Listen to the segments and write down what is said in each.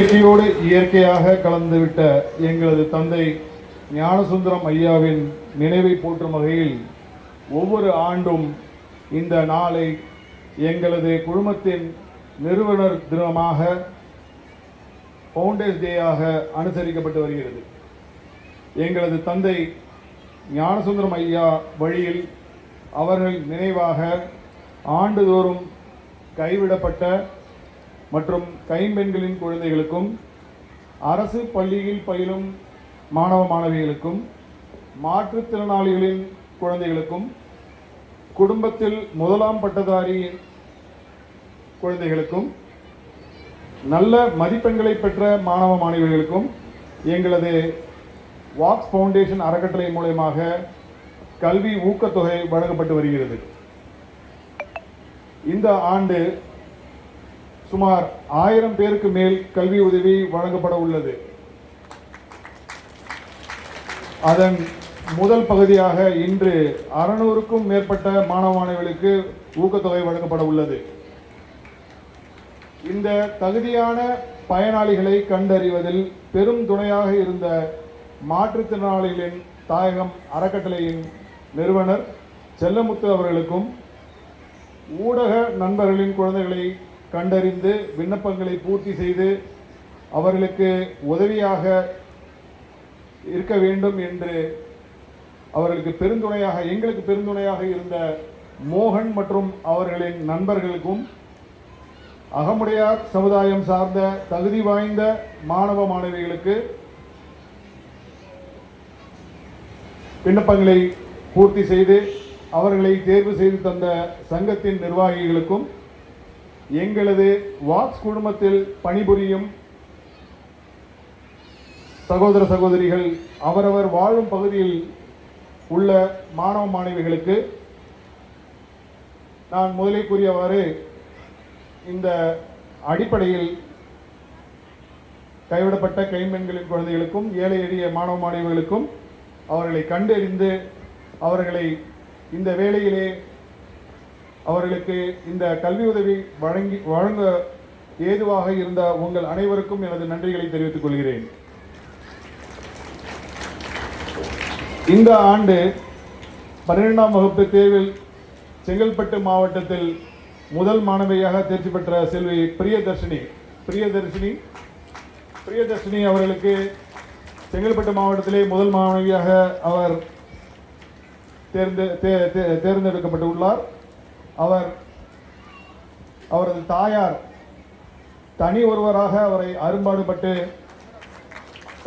இயற்கையோடு இயற்கையாக கலந்துவிட்ட எங்களது தந்தை ஞானசுந்தரம் ஐயாவின் நினைவை போற்றும் வகையில் ஒவ்வொரு ஆண்டும் இந்த நாளை எங்களது குழுமத்தின் நிறுவனர் தினமாக ஃபவுண்டர்ஸ் டேயாக அனுசரிக்கப்பட்டு வருகிறது. எங்களது தந்தை ஞானசுந்தரம் ஐயா வழியில் அவர்கள் நினைவாக ஆண்டுதோறும் கைவிடப்பட்ட மற்றும் கைம்பெண்களின் குழந்தைகளுக்கும் அரசு பள்ளியில் பயிலும் மாணவ மாணவிகளுக்கும் மாற்றுத்திறனாளிகளின் குழந்தைகளுக்கும் குடும்பத்தில் முதலாம் பட்டதாரி குழந்தைகளுக்கும் நல்ல மதிப்பெண்களை பெற்ற மாணவ மாணவிகளுக்கும் எங்களது வாக்ஸ் ஃபவுண்டேஷன் அறக்கட்டளை மூலயமாக கல்வி ஊக்கத்தொகை வழங்கப்பட்டு வருகிறது. இந்த ஆண்டு சுமார் ஆயிரம் பேருக்கு மேல் கல்வி உதவி வழங்கப்பட உள்ளது. அதன் முதல் பகுதியாக இன்று அறுநூறுக்கும் மேற்பட்ட மாணவ மாணவிகளுக்கு ஊக்கத்தொகை வழங்கப்பட உள்ளது. இந்த தகுதியான பயனாளிகளை கண்டறிவதில் பெரும் துணையாக இருந்த மாற்றுத்திறனாளிகளின் தாயகம் அறக்கட்டளையின் நிறுவனர் செல்லமுத்து அவர்களுக்கும் ஊடக நண்பர்களின் குழந்தைகளை கண்டறிந்து விண்ணப்பங்களை பூர்த்தி செய்து அவர்களுக்கு உதவியாக இருக்க வேண்டும் என்று அவர்களுக்கு பெருந்துணையாக எங்களுக்கு பெருந்துணையாக இருந்த மோகன் மற்றும் அவர்களின் நண்பர்களுக்கும் அகமுடையார் சமுதாயம் சார்ந்த தகுதி வாய்ந்த மாணவ மாணவிகளுக்கு விண்ணப்பங்களை பூர்த்தி செய்து அவர்களை தேர்வு செய்து தந்த சங்கத்தின் நிர்வாகிகளுக்கும் எங்களது வாக்ஸ் குழுமத்தில் பணிபுரியும் சகோதர சகோதரிகள் அவரவர் வாழும் பகுதியில் உள்ள மாணவ மாணவிகளுக்கு நான் முதலே கூறியவாறு இந்த அடிப்படையில் கைவிடப்பட்ட கைம்பெண்களின் குழந்தைகளுக்கும் ஏழை எளிய மாணவ மாணவிகளுக்கும் அவர்களை கண்டறிந்து அவர்களை இந்த வேளையிலே அவர்களுக்கு இந்த கல்வி உதவி வழங்கி வழங்க ஏதுவாக இருந்த உங்கள் அனைவருக்கும் எனது நன்றிகளை தெரிவித்துக் கொள்கிறேன். இந்த ஆண்டு பன்னிரெண்டாம் வகுப்பு தேர்வில் செங்கல்பட்டு மாவட்டத்தில் முதல் மாணவியாக தேர்ச்சி பெற்ற செல்வி பிரியதர்ஷினி பிரியதர்ஷினி பிரியதர்ஷினி அவர்களுக்கு செங்கல்பட்டு மாவட்டத்திலே முதல் மாணவியாக அவர் தேர்ந்து தே- தேர்ந்தெடுக்கப்பட்டுள்ளார். அவர் அவரது தாயார் தனி ஒருவராக அவரை அரும்பாடுபட்டு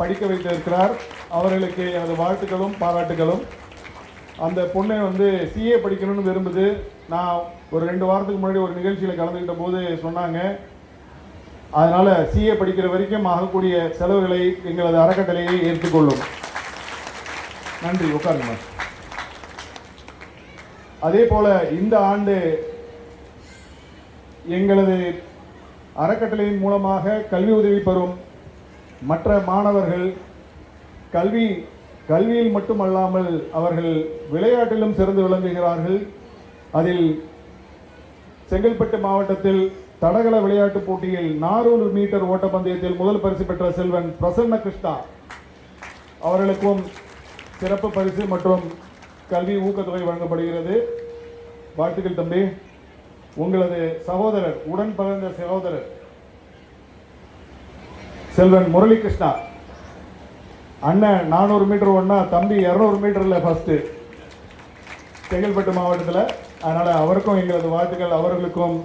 படிக்க வைத்திருக்கிறார். அவர்களுக்கு எனது வாழ்த்துக்களும் பாராட்டுகளும் அந்த பொண்ணை வந்து சிஏ படிக்கணும்னு விரும்புது. நான் ஒரு ரெண்டு வாரத்துக்கு முன்னாடி ஒரு நிகழ்ச்சியில் கலந்துக்கிட்ட போது சொன்னாங்க. அதனால் சிஏ படிக்கிற வரைக்கும் ஆகக்கூடிய செலவுகளை எங்களது அறக்கட்டளையை ஏற்றுக்கொள்ளும். நன்றி. உட்காருங்க அதே போல இந்த ஆண்டு எங்களது அறக்கட்டளையின் மூலமாக கல்வி உதவி பெறும் மற்ற மாணவர்கள் கல்வி கல்வியில் மட்டுமல்லாமல் அவர்கள் விளையாட்டிலும் சிறந்து விளங்குகிறார்கள். அதில் செங்கல்பட்டு மாவட்டத்தில் தடகள விளையாட்டுப் போட்டியில் நானூறு மீட்டர் ஓட்டப்பந்தயத்தில் முதல் பரிசு பெற்ற செல்வன் பிரசன்ன கிருஷ்ணா. அவர்களுக்கும் சிறப்பு பரிசு மற்றும் கல்வி ஊக்கத்தொகை வழங்கப்படுகிறது. வாழ்த்துக்கள் தம்பி. உங்களது சகோதரர் உடன் பிறந்த சகோதரர் செல்வன் முரளி கிருஷ்ணா அண்ணன் நானூறு மீட்டர் ஒன்றா தம்பி இரநூறு மீட்டர்ல ஃபர்ஸ்ட் செங்கல்பட்டு மாவட்டத்தில். அதனால அவருக்கும் எங்களது வாழ்த்துக்கள் அவர்களுக்கும்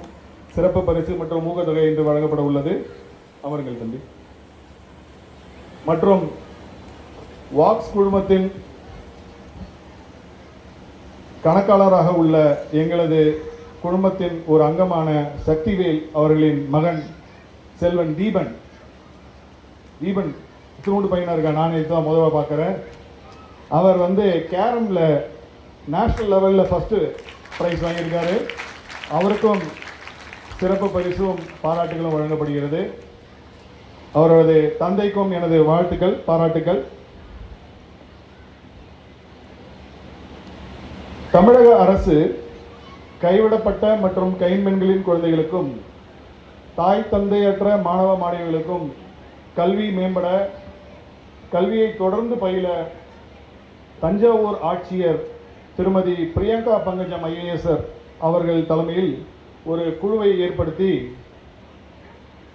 சிறப்பு பரிசு மற்றும் ஊக்கத்தொகை இன்று வழங்கப்பட உள்ளது. அவர்கள் தம்பி. மற்றும் வாக்ஸ் குழுமத்தின் கணக்காளராக உள்ள எங்களது குடும்பத்தின் ஒரு அங்கமான சக்திவேல் அவர்களின் மகன் செல்வன் தீபன். தீபன் இத்தினூண்டு பையனாக இருக்கா? நான் இதுதான் முதல்ல பார்க்குறேன். அவர் வந்து கேரமில் நேஷ்னல் லெவலில் ஃபஸ்ட்டு ப்ரைஸ் வாங்கியிருக்காரு. அவருக்கும் சிறப்பு பரிசும் பாராட்டுகளும் வழங்கப்படுகிறது. அவரது தந்தைக்கும் எனது வாழ்த்துக்கள் பாராட்டுக்கள். தமிழக அரசு கைவிடப்பட்ட மற்றும் கைம்பெண்களின் குழந்தைகளுக்கும் தாய் தந்தையற்ற மாணவ மாணவிகளுக்கும் கல்வி மேம்பட கல்வியை தொடர்ந்து பயில தஞ்சாவூர் ஆட்சியர் திருமதி பிரியங்கா பங்கஜம் ஐஏஎஸ்ஆர் அவர்கள் தலைமையில் ஒரு குழுவை ஏற்படுத்தி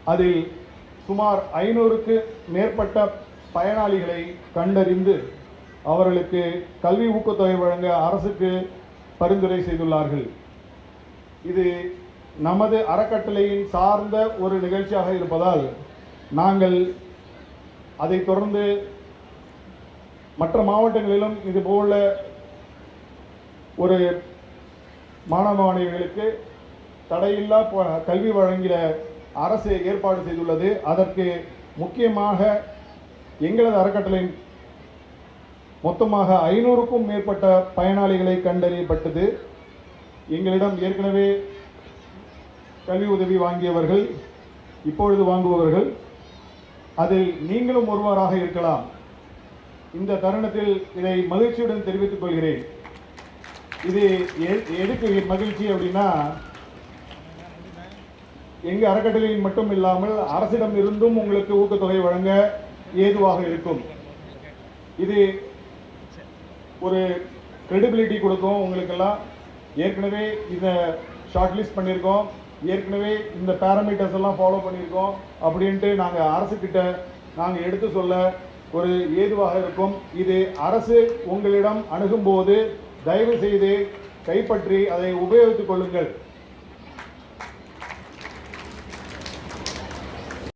அதில் சுமார் ஐநூறுக்கு மேற்பட்ட பயனாளிகளை கண்டறிந்து அவர்களுக்கு கல்வி ஊக்கத்தொகை வழங்க அரசுக்கு பரிந்துரை செய்துள்ளார்கள். இது நமது அறக்கட்டளையின் சார்ந்த ஒரு நிகழ்ச்சியாக இருப்பதால் நாங்கள் அதை தொடர்ந்து மற்ற மாவட்டங்களிலும் இது போல ஒரு மாணவ மாணவிகளுக்கு தடையில்லா கல்வி வழங்கிட அரசு ஏற்பாடு செய்துள்ளது. அதற்கு முக்கியமாக எங்களது அறக்கட்டளையின் மொத்தமாக ஐநூறுக்கும் மேற்பட்ட பயனாளிகளை கண்டறியப்பட்டது. எங்களிடம் ஏற்கனவே கல்வி உதவி வாங்கியவர்கள் இப்பொழுது வாங்குபவர்கள் அதில் நீங்களும் ஒருவராக இருக்கலாம். இந்த தருணத்தில் இதை மகிழ்ச்சியுடன் தெரிவித்துக் கொள்கிறேன். இது எதுக்கு மகிழ்ச்சி அப்படின்னா எங்கள் அறக்கட்டளையில் மட்டும் இல்லாமல் அரசிடம் இருந்தும் உங்களுக்கு ஊக்கத்தொகை வழங்க ஏதுவாக இருக்கும். இது ஒரு க்ரெடிபிலிட்டி கொடுக்கும். உங்களுக்கெல்லாம் ஏற்கனவே இதை ஷார்ட் லிஸ்ட் பண்ணியிருக்கோம். ஏற்கனவே இந்த பேராமீட்டர்ஸ் எல்லாம் ஃபாலோ பண்ணியிருக்கோம். அப்படின்ட்டு நாங்கள் அரசுக்கிட்ட நாங்கள் எடுத்து சொல்ல ஒரு ஏதுவாக இருக்கும். இது அரசு உங்களிடம் அணுகும்போது தயவு செய்து கைப்பற்றி அதை உபயோகித்துக் கொள்ளுங்கள்.